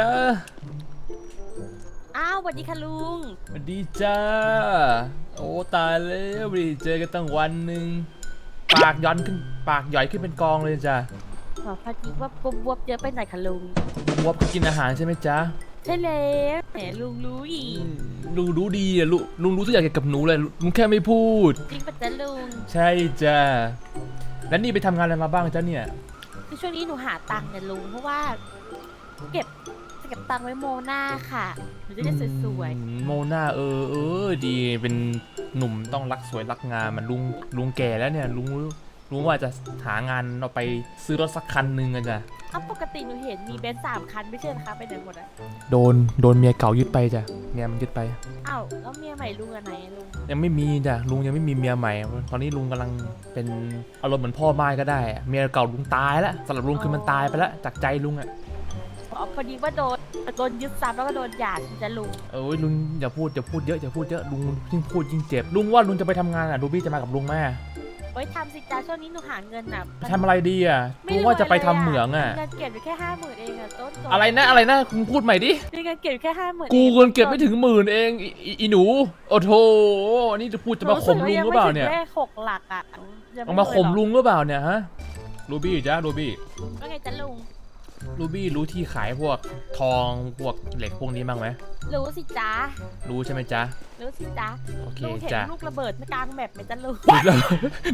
จ้าอ้าวสวัสดีค่ะลุง สวัสดีจ้า โอ้ตายแล้วไม่ได้เจอกันตั้งวันหนึ่งปากย้อนขึ้นปากหย่อยขึ้นเป็นกองเลยจ้ะขอพอดีว่าบวบๆเยอะไปหน่อยค่ะลุงวบก็กินอาหารใช่ไหมจ๊ะใช่แล้วแหมลุงรู้อีอืกมลุงรู้ดีอะลุงลุงรู้ทุกอย่างเกี่ยวกับหนูเลยลุงแค่ไม่พูด จริงปะจ๊ะลุงใช่จ้ะแล้วนี่ไปทำงานอะไรมาบ้างจ๊ะเนี่ย คือช่วงนี้หนูหาตังค์เนี่ยลุง เพราะว่า เก็บจะ เก็บตังค์ไว้โมหน้าค่ะหนูจะได้สวยอืมโมนาเออเออดีเป็นหนุ่มต้องรักสวยรักงามมันลุงลุงแก่แล้วเนี่ยลุงลุงว่าจะหางานเอาไปซื้อรถสักคันหนึงอะจ้ะๆเอ้าปกติหนูเห็นมีเบนซ์สามคันไม่ใช่เหรอคะไปไหนหมดอะโดนโดนเมียเก่ายึดไปจ้ะเมียมันยึดไป อ้าวแล้วเมียใหม่ลุงอะไหนอะลุงยังไม่มีจ้ะลุงยังไม่มีเมียใหม่ ตอนนี้ลุงกำลังเป็นอารมณ์เหมือนพ่อไม้ก็ได้อะเมียเก่าลุงตายแล้วสำหรับลุงคือมันตายไปแล้วจากใจลุงอะ อ๋อพอดีว่าโดน โดนยึดทรัพย์แล้วก็โดนหย่าจะลุงเอ้ยลุงอย่าพูดอย่าพูดเยอะอย่าพูดเยอะลุงยิ่งพูดยิ่งเจ็บลุงว่าลุงจะไปทำงานอะดูบี้จะมากับลุงแม่ไว้ทำสิจ้าช่วงนี้หนูหาเงินน่ะทำอะไรดีอะลุงว่าจะไปทำเหมืองอะมีเงินเก็บอยู่แค่ห้าหมื่นเองอะต้นก่นอะไรนะอะไรนะคุณพูดใหม่ดิ มีเงินเก็บอยู่แค่ห้าหมื่นกูเงินเก็บไม่ถึงหมื่นเองอีอีอีหนู โอ้โถนี่จะพูดจะมาข่มลุงหรือเปล่าเนี่ยเลขหกหลักอะยังเอามาข่มลุงหรือเปล่าเนี่ยฮะรูบี้จ้ารูบี้ว่าไงจ๊ะลุง รูบี้รู้ที่ขายพวกทองพวกเหล็กพวกนี้บ้างไหมรู้สิจ้ารู้ใช่ไหมจ๊ะรู้สิจ้าโอเคลุงเห็นจ้ะลูกระเบิดกลางแมปไหมจ๊ะลุงเดี๋ยว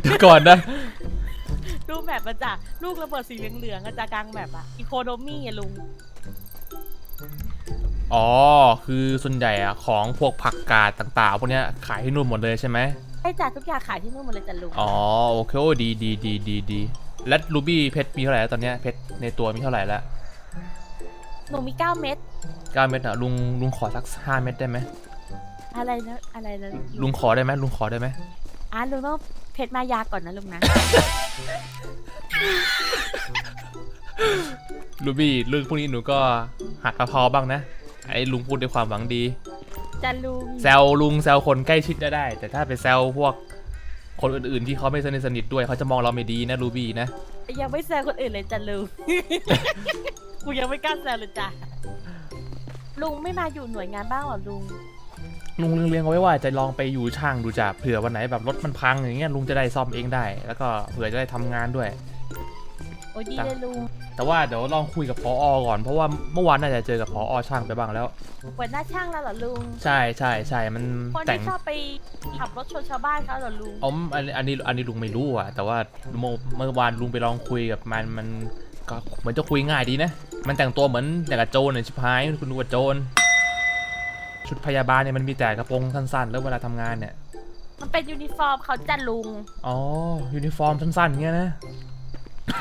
เดี๋ยวก่อนนะดูแมปมาจ้ะลูกระเบิดสีเหลืองๆอะจ้ะกลางแมปอะอีโคโนมี่อะลุงอ๋อคือส่วนใหญ่อะของพวกผักกาดต่างๆพวกเนี้ยขายที่นู่นหมดเลยใช่ไหมไอ้จ้ะทุกอย่างขายที่นู่นหมดเลยจ้ะลุงอ๋อโอเคโอ้ดีดีดีดีดี และรูบี้เพชรมีเท่าไหร่แล้วตอนเนี้ยเพชรในตัวมีเท่าไหร่แล้วหนูมีเก้าเม็ดเก้าเม็ดอะลุงลุงขอสักห้าเม็ดได้ไหมอะไรนะอะไรนะลุงขอได้ไหมลุงขอได้ไหมอะลุงต้องเพชรมายาก่อนนะลุงนะ รูบี้เรื่องพวกนี้หนูก็หัดพอๆบ้างนะไอ้ลุงพูดด้วยความหวังดีจ้ะลุงแซวลุงแซวคนใกล้ชิดได้ได้ แต่ถ้าไปแซวพวก คนอื่นๆที่เขาไม่สนิทสนิทด้วยเขาจะมองเราไม่ดีนะรูบี้นะ ยังไม่แซวคนอื่นเลยจ้ะลุง กูยังไม่กล้าแซวเลยจ้ะลุงไม่มาอยู่หน่วยงานบ้างเหรอลุง ลุงเลี้ยงๆเอาไว้ว่าจะลองไปอยู่ช่างดูจ้ะเผื่อวันไหนแบบรถมันพังอย่างเงี้ยลุงจะได้ซ่อมเองได้ แล้วก็เผื่อจะได้ทำงานด้วยโอ้ยดีเลยลุงแต่ว่าเดี๋ยวลองคุยกับพออก่อนเพราะว่าเมื่อวานน่าจะเจอกับพออช่างไปบ้างแล้ว หัวหน้าช่างแล้วเหรอลุง ใช่ใช่ใช่มันคนแต่งที่ชอบไปขับรถชนชาวบ้านเขาเหรอลุงอ๋ออันอันนี้อันนี้ลุงไม่รู้อะแต่ว่าเมื่อเมื่อวานลุงไปลองคุยกับมันมันก็เหมือนจะคุยง่ายดีนะ มันแต่งตัวเหมือนอย่างกับโจรเนี่ยชิบหายคุณดูว่าโจรชุดพยาบาลเนี่ยมันมีแต่กระโปรงสั้นๆ แล้วเวลาทำงานเนี่ย มันเป็นยูนิฟอร์มเขาจัดลุง อ๋อ ยูนิฟอร์มสั้นๆอย่างเงี้ยนะ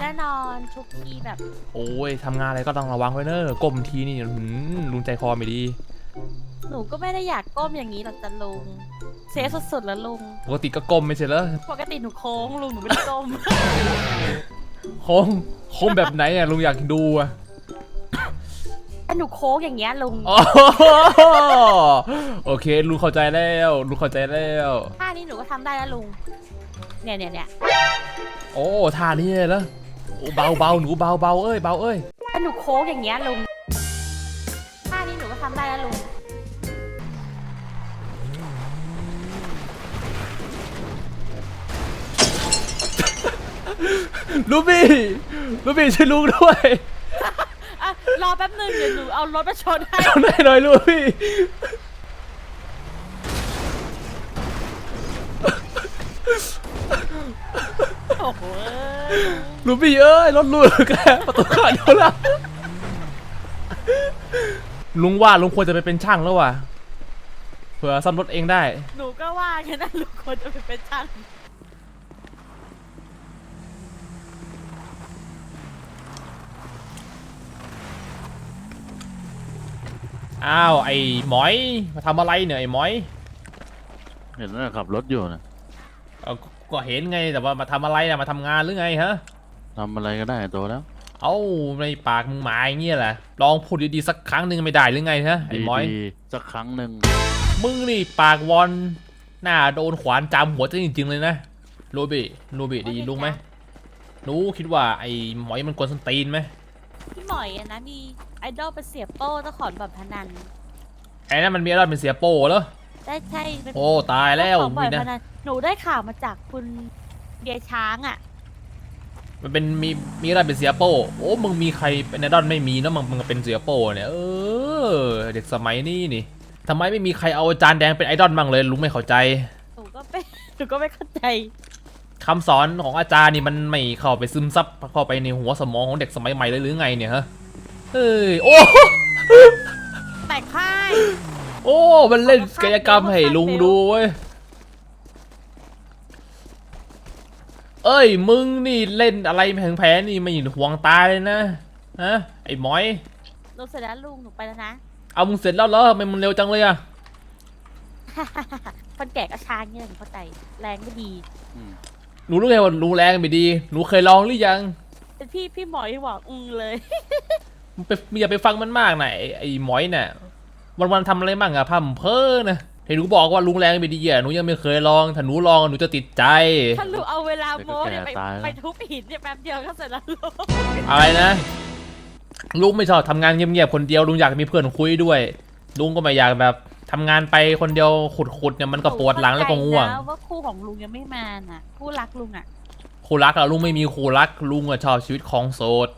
แน่นอนทุกทีแบบโอ้ยทำงานอะไรก็ต้องระวังไว้เนอะก้มทีนี่หืมลุงใจคอไม่ดีหนูก็ไม่ได้อยากก้มอย่างนี้หรอกจ้ะลุงเซฟสุดๆแล้วลุงปกติก็ก้มไม่ใช่เหรอปกติหนูโค้งลุงหนูไม่ได้ก้มโค้งโค้งแบบไหนอะลุงอยากดูอะแต่หนูโค้งอย่างเงี้ยลุงอ๋อโอเคลุงเข้าใจแล้วลุงเข้าใจแล้วท่านี้หนูก็ทำได้แล้วลุงเนี่ยเนี่ยเนี่ย โอ้ท่านี้เลยเหรอโอ้เบาเบาหนูเบาเบาเอ้ยเบาเอ้ยแต่หนูโค้งอย่างเงี้ยลุงท่านี้หนูก็ทำได้แล้วลุงลูบี้ลูบี้ช่วยลุงด้วยอะรอแป๊บหนึงเดี๋ยวหนูเอารถมาชนให้ ทำได้หน่อยลูบี้ อ้โหลูบี้เอ้ยรถลุกแล้วประตูขาดเดียวละลุงว่าลุงควรจะไปเป็นช่างแล้วว่ะเผื่อซ่อมรถเองได้ หนูก็ว่าแค่นั้นลุงควรจะไปเป็นช่างอ้าวไอ้หมอยมาทำอะไรเนี่ยไอ้หมอย เห็นว่าขับรถอยู่นะเอา ก็เห็นไงแต่ว่ามาทำอะไรนะมาทำงานหรือไงฮะ ทำอะไรก็ได้โตแล้ว เอ้าในปากมึงหมายอย่างเงี้ยแหละลองพูดดีๆสักครั้งหนึ่งไม่ได้หรือไงฮะไอ้หมอย ดีๆสักครั้งหนึ่งมึงนี่ปากวอนหน้าโดนขวานจามหัวจะจริงๆเลยนะโรบิโรบิได้ยินลุงไหมหนูคิดว่าไอ้หมอยมันกวนส้นตีนไหมพี่หมอยอะนะมีไอดอลเป็นเสียโป้เจ้าของบ่อนพนันไอ้นั่นมันมีอะไรเป็นเสียโป้เหรอได้ใช่เป็นโอ้ตายแล้วเจ้าของบ่อมีนนะพนัน หนูได้ข่าวมาจากคุณเดียช้างอะ มันเป็นมีมีอะไรเป็นเสียโป้โอ้มึงมีใครเป็นไอดอลไม่มีนะมึงมึงเป็นเสียโป้เนี่ยเออเด็กสมัยนี้นี่ทำไมไม่มีใครเอาอาจารย์แดงเป็นไอดอลบ้างเลยลุงไม่เข้าใจหนูก็ไม่หนูก็ไม่เข้าใจคำสอนของอาจารย์นี่มันไม่เข้าไปซึมซับเข้าไปในหัวสมองของเด็กสมัยใหม่เลยหรือไงเนี่ยฮะเฮ้ยโอ้แต่ค่ายโอ้ มันเล่นกายกรรมให้ลุงดูเว้ย เอ้ย มึงนี่เล่นอะไรแผลงๆนี่ไม่ห่วงตายเลยนะฮะไอ้หมอยหนูเสร็จแล้วลุงหนูไปแล้วนะ เอามึงเสร็จแล้วเหรอทำไมมึงเร็วจังเลยอะคนแก่ก็ช้างเนี่ยหนูเข้าใจแรงไม่ดีอืมหนูรู้ไงว่าลุงแรงไม่ดีหนูเคยลองหรือยังเป็นพี่พี่หมอยบอกอือเลย มึงไปมึงอย่าไปฟังมันมากนะไอ้ไอ้หมอยเนี่ยวันวันๆทำอะไรบ้างอะพัมเพอนะ เห็นหนูบอกว่าลุงแรงไม่ดีอะหนูยังไม่เคยลอง ถ้าหนูลองหนูจะติดใจ ถ้าลุงเอาเวลาโม้เนี่ยไปไปทุบหินเนี่ยแป๊บเดียวก็เสร็จแล้วลุงอะไรนะลุงไม่ชอบทำงานเงียบๆคนเดียวลุงอยากมีเพื่อนคุยด้วย ลุงก็ไม่อยากแบบทำงานไปคนเดียวขุดๆเนี่ยมันก็ปวดหลังแล้วก็ง่วงหนูเข้าใจนะว่าคู่ของลุงยังไม่มาน่ะ คู่รักลุงอะคู่รักอะลุงไม่มีคู่รักลุงอะชอบชีวิตของโสด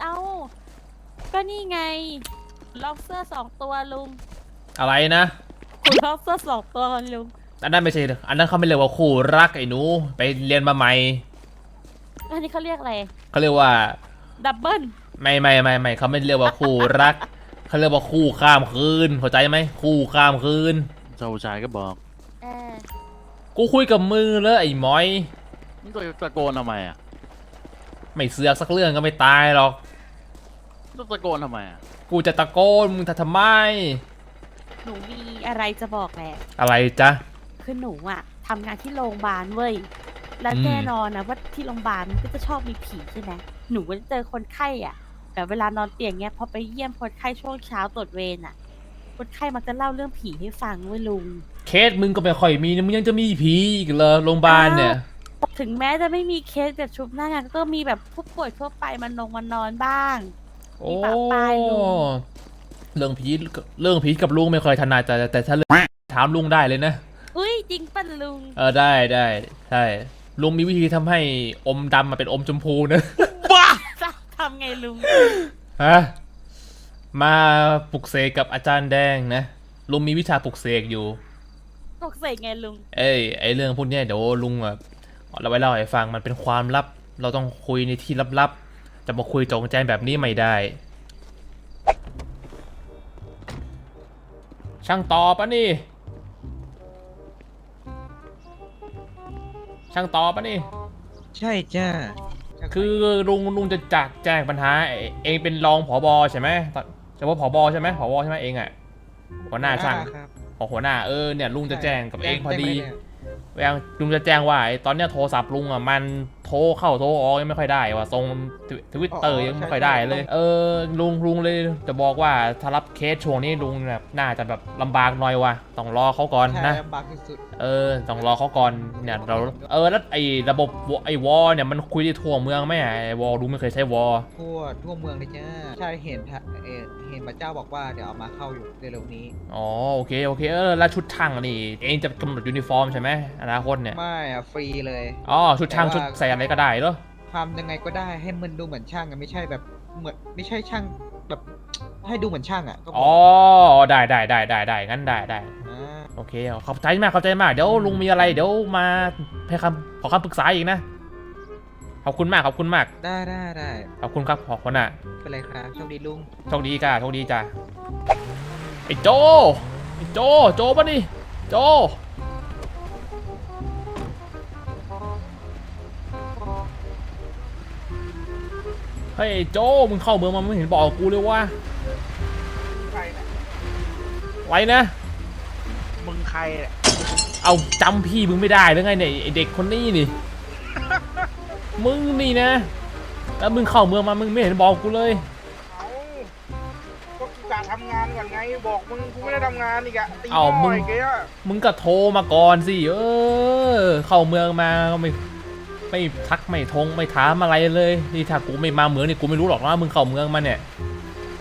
เอ้าก็นี่ไงล็อบเซอร์สองตัวลุง อะไรนะคุณล็อบเซอร์สองตัวลุงอันนั้นไม่ใช่ อันนั้นเขาไม่เรียกว่าคู่รักไอ้หนู ไปเรียนมาใหม่อันนี้เขาเรียกอะไรเขาเรียกว่าดับเบิลไม่ไม่ไม่ไม่เขาไม่เรียกว่าคู่รักเขาเรียกว่าคู่ข้ามคืนเข้าใจไหมคู่ข้ามคืนเจ้าชายก็บอกเออกูคุยกับมึงเลยไอ้หมอยมึงตัวตะโกนทำไมอะไม่เสือกสักเรื่องก็ไม่ตายหรอกต้องตะโกนทำไมอะกูจะตะโกนมึงจะทำไม หนูมีอะไรจะบอกแหละ อะไรจ๊ะ คือหนูอะทำงานที่โรงพยาบาลเว้ย แล้วอืม แน่นอนนะว่าที่โรงพยาบาลมันก็จะชอบมีผีใช่ไหมหนูก็จะเจอคนไข้อะแต่เวลานอนเตียงเนี้ยพอไปเยี่ยมคนไข้ช่วงเช้าตรวจเวรอะคนไข้มักจะเล่าเรื่องผีให้ฟังเว้ยลุง เคสมึงก็ไม่ค่อยมีนะมึงยังจะมีผีอีกเหรอโรงพยาบาลเนี่ย ถึงแม้จะไม่มีเคสแบบชุบหน้างานก็มีแบบผู้ป่วยทั่วไปมันลงมานอนบ้าง โอ้มีปะปลายลุง เรื่องผีเรื่องผีกับลุงไม่ค่อยถนัดแต่แต่ถ้าเรื่องถามลุงได้เลยนะอุ้ยจริงป่ะลุง เออได้ได้ใช่ลุงมีวิธีทำให้อมดำมาเป็นอมชมพูนะจะทำไงลุงฮะมาปลุกเสกกับอาจารย์แดงนะลุงมีวิชาปลุกเสกอยู่ตกเสกไงลุง เอ้ยไอเรื่องพวกเนี้ยเดี๋ยวลุงอะเราไว้เล่าให้ฟังมันเป็นความลับ เราต้องคุยในที่ลับๆจะมาคุยจงใจแบบนี้ไม่ได้ ช่างต่อปะนี่ ช่างต่อปะนี่ ใช่จ้าคือลุงลุงจะจักแจ้งปัญหาเอเองเป็นรองผอบอใช่ไหมตอนเฉพาะผอบอใช่ไหมผอบอใช่ไหมเองอะหัวหน้าช่างครับพอหัวหน้าเออเนี่ยลุงจะแจ้งกับเองพอดีแจ้งไปเลยแวงลุงจะแจ้งว่าไอ้ตอนเนี้ยโทรศัพท์ลุงอะมัน โทรเข้าโทรออกยังไม่ค่อยได้ว่ะทรงทวิตเตอร์ยังไม่ค่อยได้เลย เออลุงลุงเลยจะบอกว่าถ้ารับเคสช่วงนี้ลุงแบบน่าจะแบบลำบากหน่อยว่ะต้องรอเขาก่อนใช่นะลำบากสุดเออต้องรอเขาก่อนเนี่ยเราเออแล้วไอ้ระบบไอ้วอลเนี่ยมันคุยได้ทั่วเมืองไหมอะไอ้วอลลุงไม่เคยใช้วอลๆทั่วทั่วเมืองเลยจ้าใช่เห็นทะเอ่อเห็นพระเจ้าบอกว่าเดี๋ยวเอามาเข้าอยู่เร็วๆนี้อ๋อโอเคโอเคเออแล้วชุดช่างนี่เองจะกำหนดยูนิฟอร์มใช่ไหมอนาคตเนี่ยไม่อะฟรีเลยอ๋อชุดช่างชุดใส่อะไรก็ได้เหรอทำยังไงก็ได้ให้มันดูเหมือนช่างอะไม่ใช่แบบเหมือนไม่ใช่ช่างแบบให้ดูเหมือนช่างอะก็พอ๋อได้ได้ได้ได้ได้งั้นได้ได้าโอเคขอบใจมากขอบใจมากเดี๋ยวลุงมีอะไรเดี๋ยวมาให้คำขอคำปรึกษาอีกนะขอบคุณมากขอบคุณมากได้ได้ได้ขอบคุณครับขอบคุณอะเป็นไรครับโชคดีลุงโชคดีจ้าโชคดีจ้าไอ้โจไอ้โจโจปะนี่โจ เฮ้ยไอ้โจมึงเข้าเมืองมาไม่เห็นบอกกูเลยว่าใครเนี่ยไว้นะ มึงใครเนี่ยเอาจำพี่มึงไม่ได้หรือไงเนี่ยไอเด็กคนนี้นี่ มึงนี่นะ แล้วมึงเข้าเมืองมามึงไม่เห็นบอกกูเลย เอาก็กูกะทำงานก่อนไง บอกมึงกูไม่ได้ทำงานอีกอะตีเอ้าหมึม้อง อีกอะมึงก็โทรมาก่อนสิเออ เข้าเมืองมาก็ไม่ ไปไม่ทักไม่ทงไม่ถามอะไรเลยนี่ถ้ากูไม่มาเมืองนี่กูไม่รู้หรอกนะว่ามึงเข้าเมืองมาเนี่ย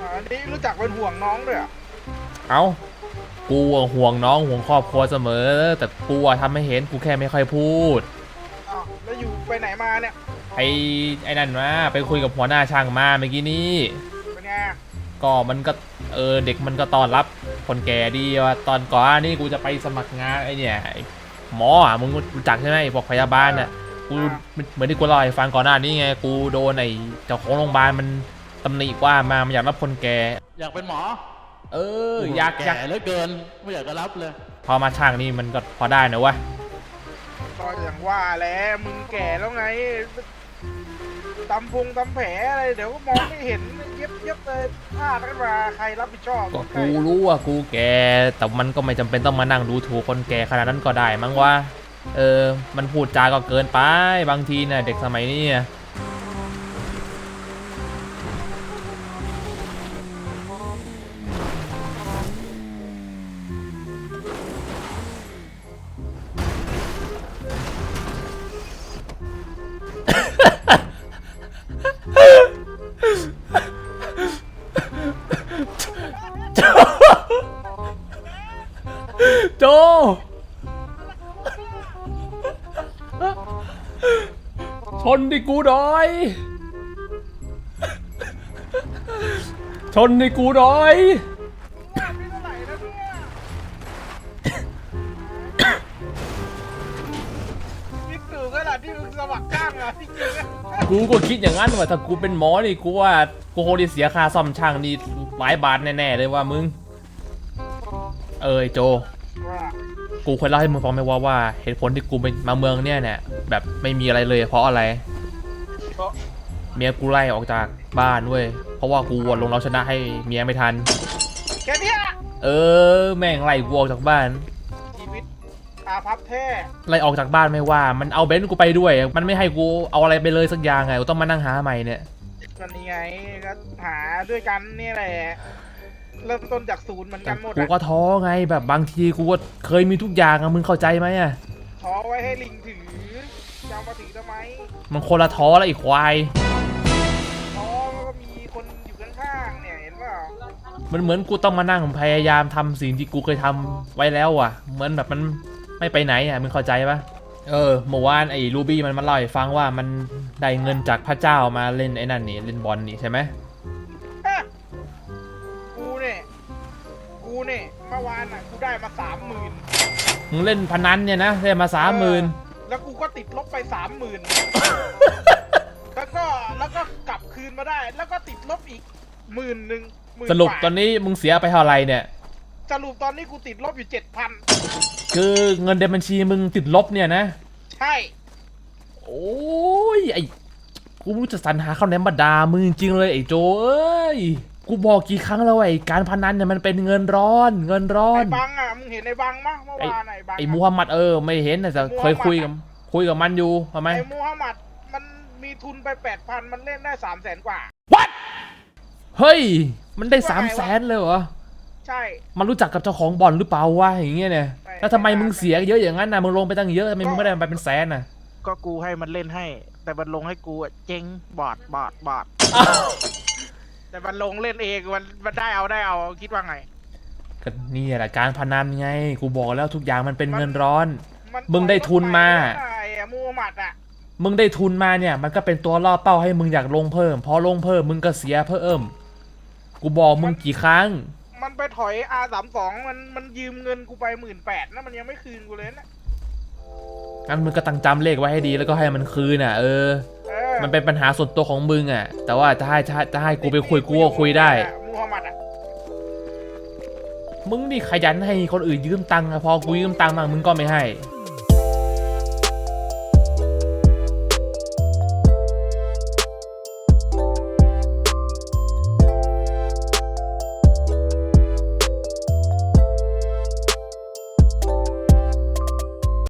อ่าอันนี้รู้จักเป็นห่วงน้องด้วยเหรอเอากูอะห่วงน้องห่วงครอบครัวเสมอ แต่กูอะทำให้เห็นกูแค่ไม่ค่อยพูดอ้าวแล้วอยู่ไปไหนมาเนี่ยไอ้ไอ้นั่นมาไปคุยกับหัวหน้าช่างมาเมื่อกี้นี้เป็นไงก็มันก็เออเด็กมันก็ต้อนรับคนแก่ดีว่าตอนก่อนนี่กูจะไปสมัครงานไอ้เนี่ยไอ้หมออะมึงรู้จักใช่ไหมไอ้พวกพยาบาลน่ะ กูเหมือนที่กูเล่าให้ฟังก่อนหน้านี้ไงกูโดนไอ้เจ้าของโรงพยาบาลมันตำหนิว่ามามันอยากรับคนแก่ อยากเป็นหมอเอออยากอยากแก่เหลือเกินไม่อยากจะรับเลยพอมาช่างนี่มันก็พอได้นะวะก็อย่างว่าแหล้วมึงแก่แล้วไงตำพงตำแผลอะไรเดี๋ยวก็มองไม่เห็นเย็บเย็บเลยพลาดกันมาใครรับผิดชอบก็ใครกูรู้ว่ากูแก่แต่มันก็ไม่จำเป็นต้องมานั่งดูถูกคนแก่ขนาดนั้นก็ได้มั้งวะ เออ มันพูดจาก็เกินไป บางทีนะ่ะเด็กสมัยนี้อะโชนดิกูหน่อย ชนดิกูหน่อยงานพี่เท่าไหร่แล้วเนี่ยพี่ตู่ขนาดที่มึงสมัครจ้างอะพี่จริงอะกูก็คิดอย่างนั้นว่าถ้ากูเป็นหมอนี่กูว่ากูคงได้เสียค่าซ่อมช่างนี่หลายบาทแน่ๆเลยว่ามึง เอ้ยโจ ว่า กูเคยเล่าให้มึงฟังไหมว่าว่าเหตุผลที่กูเป็นมาเมืองเนี่ยเนี่ยแบบไม่มีอะไรเลยเพราะอะไร เพราะเมียกูไล่ออกจากบ้านเว้ยเพราะว่ากูอะลงเราชนะให้เมียไม่ทันแค่เนี้ยเออ แม่งไล่กูออกจากบ้าน ชีวิตอาภัพแท้ไล่ออกจากบ้านไม่ว่า มันเอาเบนซ์กูไปด้วย มันไม่ให้กูเอาอะไรไปเลยสักอย่างไงกูต้องมานั่งหาใหม่เนี่ยก็นี่ไงก็หาด้วยกันนี่แหละ เริ่มต้นจากศูนย์เหมือนกันหมดกูอะก็ท้อไงแบบบางทีกูก็เคยมีทุกอย่างอะมึงเข้าใจไหมอะท้อไว้ให้ลิงถือจะเอามาถือทำไมมันคนละท้อแล้วไอีกควายท้อมันก็มีคนอยู่ข้างๆเนี่ยเห็นเปล่ามันเหมือนกูต้องมานั่งพยายามทำสิ่งที่กูเคยทำไว้แล้วอะ เหมือนแบบมันไม่ไปไหนอะมึงเข้าใจปะเออเมื่อวานไอ้รูบี้มันมาเล่าให้ฟังว่ามันได้เงินจากพระเจ้ามาเล่นไอ้นั่นนี่เล่นบอลนี่ใช่ไหม กูเนี่ยเมื่อวานอะกูได้มาสามหมื่นมึงเล่นพนันเนี่ยนะได้มาสามหมื่นแล้วกูก็ติดลบไปสามหมื่นแล้วก็แล้วก็กลับคืนมาได้ แล้วก็ติดลบอีกหมื่นหนึ่งหมื่นสรุปกว่าตอนนี้มึงเสียไปเท่าไหร่เนี่ย สรุปตอนนี้กูติดลบอยู่เจ็ดพันคือเงินในบัญชีมึงติดลบเนี่ยนะ ใช่ โอ้ยไอ้กูไม่รู้จะสรรหาคำไหนมาด่ามึงจริงๆเลยไอ้โจเอ้ย กูบอกกี่ครั้งแล้วว่าไอ้การพนันเนี่ยมันเป็นเงินร้อน เงินร้อไอ้นบังอะมึงเห็นไอ้บังมั้ยเมื่อวานไอ้บังไอ้อะมูฮัมหมัดเออไม่เห็นนะแต่เคยคุยกับคุยกับมันอยู่ทำไมไอ้มูฮัมหมัดมันมีทุนไปแปดพันมันเล่นได้สามแสนกว่าเฮ้ย มันได้ว่าไงวะสามแสนเลยเหรอใช่ มันรู้จักกับเจ้าของบ่อนหรือเปล่าวะอย่างเงี้ยเนี่ยไม่แล้วทำไมมึงเสียเยอะอย่างนั้นนะมึงลงไปตั้งเยอะทำไมมึงไม่ได้ไปเป็นแสนน่ะก็กูให้มันเล่นให้ แต่มันลงให้กูอะเจ๊งบอดบอดบอด แต่มันลงเล่นเองมันมันได้เอาได้เอาคิดว่าไง ก็นี่แหละการพนันไง กูบอกแล้วทุกอย่างมันเป็นเงินร้อนมันมึงได้ทุนมาไอ้อะมูฮัมหมัดอะมึงได้ทุนมาเนี่ยมันก็เป็นตัวล่อเป้าให้มึงอยากลงเพิ่ม พอลงเพิ่มมึงก็เสียเพิ่ม กูบอกมึงกี่ครั้ง มันไปถอย R สามสองมันมันยืมเงินกูไปหมื่นแปดนะมันยังไม่คืนกูเลยนะงั้นมึงก็ตั้งจำเลขไว้ให้ดีแล้วก็ให้มันคืนอะเออเออ มันเป็นปัญหาส่วนตัวของมึงอะ แต่ว่าถ้าให้ถ้าถ้าให้กูไปคุยกูก็คุยได้ มูฮัมหมัดอะมึงนี่ขยันให้คนอื่นยืมตังค์อะพอกูยืมตังค์มามึงก็ไม่ให้